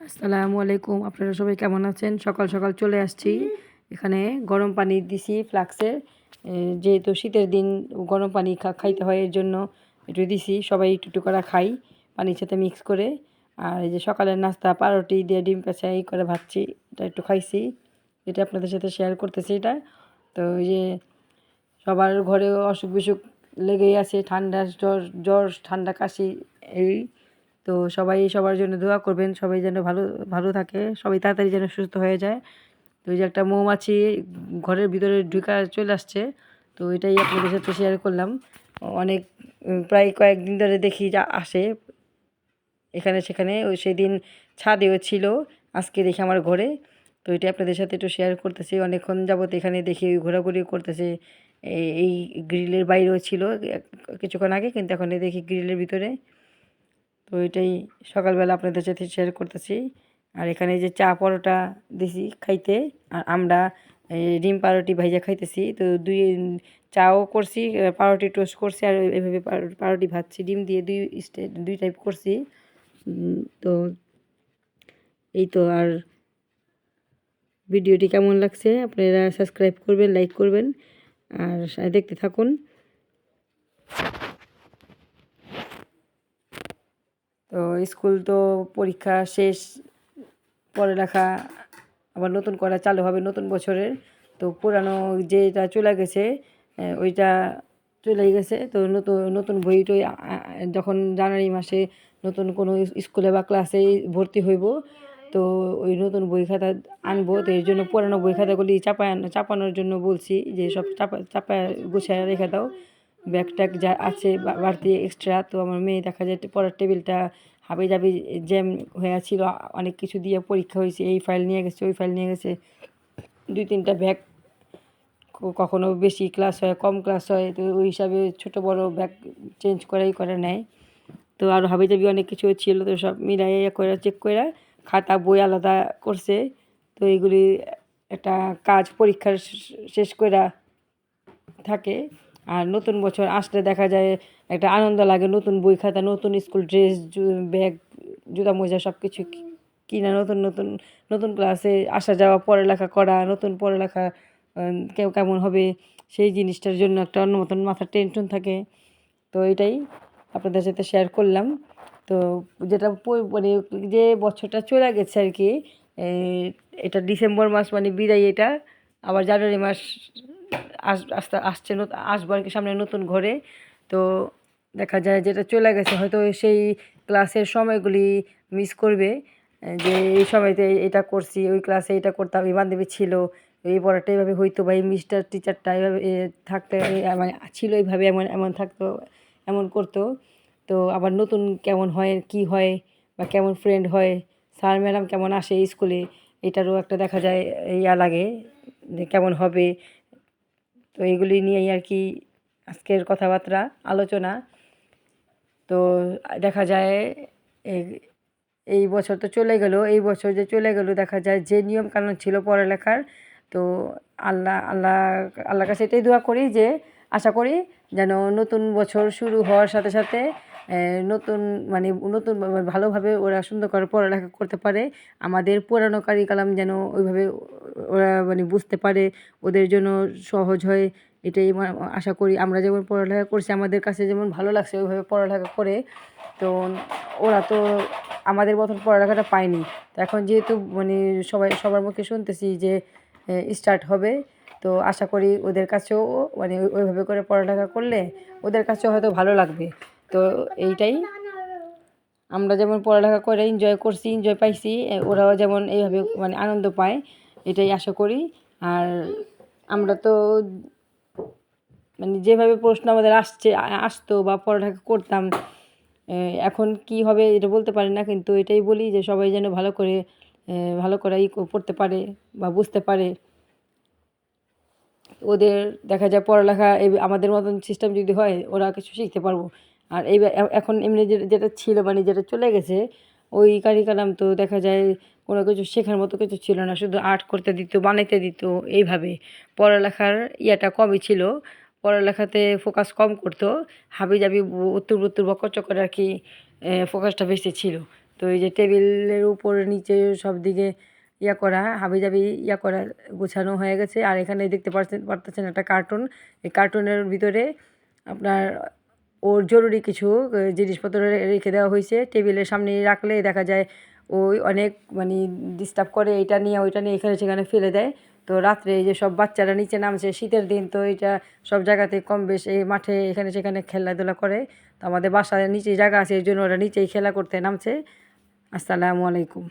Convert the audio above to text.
আসসালামু আলাইকুম। আপনারা সবাই কেমন আছেন? সকাল সকাল চলে আসছি। এখানে গরম পানি দিছি ফ্লাক্সে যেহেতু শীতের দিন গরম পানি খাইতে হয়, এর জন্য একটু দিছি। সবাই একটু একটু করে খাই, পানির সাথে মিক্স করে। আর এই যে সকালের নাস্তা পাউরুটি দিয়ে ডিম কাঁচা এই করে ভাবছি এটা একটু খাইছি। এটা আপনাদের সাথে শেয়ার করতেছি এটা। তো এই যে সবার ঘরেও অসুখ বিসুখ লেগেই আছে, ঠান্ডা, জ্বর জ্বর, ঠান্ডা, কাশি, এই তো সবাই সবার জন্য দোয়া করবেন, সবাই যেন ভালো ভালো থাকে, সবাই তাড়াতাড়ি যেন সুস্থ হয়ে যায়। তো এই যে একটা মৌমাছি ঘরের ভিতরে ঢুকা চলে আসছে, তো এটাই আপনাদের সাথে শেয়ার করলাম। অনেক, প্রায় কয়েকদিন ধরে দেখি যা আসে, এখানে সেখানে, ওই সেদিন ছাদেও ছিল, আজকে দেখি আমার ঘরে। তো এটা আপনাদের সাথে একটু শেয়ার করতেছি, অনেকক্ষণ যাবত এখানে দেখি ঘোরাঘুরি করতেছে এই- গ্রিলের বাইরেও ছিল কিছুক্ষণ আগে, কিন্তু এখন দেখি গ্রিলের ভিতরে। তো এটাই সকালবেলা আপনাদের সাথে শেয়ার করতেছি। আর এখানে যে চা পরোটা দিছি খাইতে, আর আমরা ডিম পাউরুটি ভাইজা খাইতেছি। তো দুই চাও করছি পাউরুটি টোস্ট করছি, আর এভাবে পাউরু- পাউরুটি ভাজছি, ডিম দিয়ে দুই স্টে, দুই টাইপ করছি। তো এই তো আর ভিডিওটি কেমন লাগছে আপনারা সাবস্ক্রাইব করবেন লাইক করবেন, আর দেখতে থাকুন। তো স্কুল তো পরীক্ষা শেষ, পরে পড়ালেখা আবার নতুন করা চালু হবে নতুন বছরের। তো পুরানো যেটা চলে গেছে ওইটা চলে গেছে। তো নতুন নতুন বই টই যখন জানুয়ারি মাসে নতুন কোনো স্কুলে বা ক্লাসে ভর্তি হইব, তো ওই নতুন বই খাতা আনব। তো এর জন্য পুরানো বই খাতাগুলি চাপায় চাপানোর জন্য বলছি যে সব চাপা, চাপায় গুছায় রেখে দাও। ব্যাগ ট্যাগ যা আছে বাড়তি এক্সট্রা তো আমার মেয়ে দেখা যায় পড়ার টেবিলটা হাবি জাবি জ্যাম হয়ে ছিল, অনেক কিছু দিয়ে পরীক্ষা হয়েছে, এই ফাইল নিয়ে গেছে, ওই ফাইল নিয়ে গেছে। দুই তিনটা ব্যাগ কখনো বেশি ক্লাস হয়, কম ক্লাস হয়, তো ওই হিসাবে ছোট বড় ব্যাগ চেঞ্জ করাই করে নেয়। তো আর হাবি জাবি অনেক কিছু ছিল, তো সব মিলাই করে চেক করে খাতা, বই আলাদা করছে। তো এইগুলি একটা কাজ পরীক্ষার শেষ করে থাকে। আর নতুন বছর আসলে দেখা যায় একটা আনন্দ লাগে, নতুন বই খাতা, নতুন স্কুল ড্রেস ব্যাগ, জুতা, মোজা সব কিছু কিনা নতুন নতুন নতুন ক্লাসে আসা যাওয়া, পড়ালেখা করা, নতুন পড়ালেখা কেউ কেমন হবে, সেই জিনিসটার জন্য একটা অন্য মতন মাথার টেনশন থাকে। তো এটাই আপনাদের সাথে শেয়ার করলাম। তো যেটা মানে যে বছরটা চলে গেছে আর কি এটা ডিসেম্বর মাস মানে বিদায় এটা, আবার জানুয়ারি মাস আস আসতে আসছে আসব আর কি সামনে নতুন ঘরে। তো দেখা যায় যেটা চলে গেছে। হয়তো সেই ক্লাসের সময়গুলি মিস করবে, যে এই সময়তে এটা করছি, ওই ক্লাসে এটা করতাম, এই বান্ধবী ছিল, এই পড়াটা এইভাবে হইতো বা এই মিস্টার টিচারটা এইভাবে থাকতে মানে ছিল এইভাবে এমন এমন থাকতো, এমন করতো। তো আবার নতুন কেমন হয়, কি হয় বা কেমন ফ্রেন্ড হয় স্যার ম্যাডাম কেমন আসে স্কুলে এটারও একটা দেখা যায়, ইয়া লাগে কেমন হবে। তো এগুলি নিয়েই আর কি আজকের কথাবার্তা, আলোচনা। তো দেখা যায় এই- বছর তো চলে গেল, এই বছর যে চলে গেল দেখা যায় যে নিয়ম কানুন ছিল পড়ালেখার, তো আল্লাহ আল্লাহ, আল্লাহর কাছে এটাই দোয়া করি যে, আশা করি যেন নতুন বছর শুরু হওয়ার সাথে সাথে নতুন মানে নতুন ভালোভাবে ওরা সুন্দর করে পড়ালেখা করতে পারে। আমাদের পুরানো কারিকালাম যেন ওইভাবে ওরা মানে বুঝতে পারে, ওদের জন্য সহজ হয়। এটাই আশা করি। আমরা যেমন পড়ালেখা করছি, আমাদের কাছে যেমন ভালো লাগছে ওইভাবে পড়ালেখা করে, তো ওরা তো আমাদের মতন পড়ালেখাটা পায়নি। তো এখন যেহেতু মানে সবাই, সবার মুখে শুনতেছি যে স্টার্ট হবে, তো আশা করি ওদের কাছেও মানে ওইভাবে করে পড়ালেখা করলে ওদের কাছেও হয়তো ভালো লাগবে। তো এইটাই। আমরা যেমন পড়ালেখা করে এনজয় করছি এনজয় পাইছি ওরাও যেমন এইভাবে মানে আনন্দ পায়। এটাই আশা করি। আর আমরা তো মানে যেভাবে প্রশ্ন আমাদের আসছে, আসতো বা পড়ালেখা করতাম এখন কি হবে এটা বলতে পারি না, কিন্তু এটাই বলি যে সবাই যেন ভালো করে ভালো করে ই পড়তে পারে বা বুঝতে পারে। ওদের দেখা যায় পড়ালেখা এই আমাদের মতন সিস্টেম যদি হয়, ওরা কিছু শিখতে পারব। আর এই এখন এমনি যেটা ছিল মানে যেটা চলে গেছে, ওই কারিকালাম তো দেখা যায় কোনো কিছু শেখার মতো কিছু ছিল না, শুধু আর্ট করতে দিত, বানাইতে দিত, এইভাবে। পড়ালেখার ইয়েটা কমই ছিল। পড়ালেখাতে ফোকাস কম করতো। হাবি জাবি উত্তর উত্তর বকর চকর আর কি ফোকাসটা বেশি ছিল। তো এই যে টেবিলের উপর নিচে সব দিকে ইয়া করা হাবি হাবিজাবি ইয়া করা গোছানো হয়ে গেছে। আর এখানে দেখতে পাচ্ছেন পারতেছেন একটা কার্টুন এই কার্টুনের ভিতরে আপনার ওর জরুরি কিছু জিনিসপত্র রেখে দেওয়া হয়েছে। টেবিলের সামনে রাখলে দেখা যায় ওই অনেক মানে ডিস্টার্ব করে এটা নিয়ে ওইটা নিয়ে এখানে সেখানে ফেলে দেয়। তো রাত্রে এই যে সব বাচ্চারা নিচে নামছে, শীতের দিন তো এটা সব জায়গাতে কম বেশ এই মাঠে এখানে সেখানে খেলাধুলা করে। তো আমাদের বাসার নিচে জায়গা আছে, এই জন্য ওরা নিচেই খেলা করতে নামছে। আসসালামু আলাইকুম।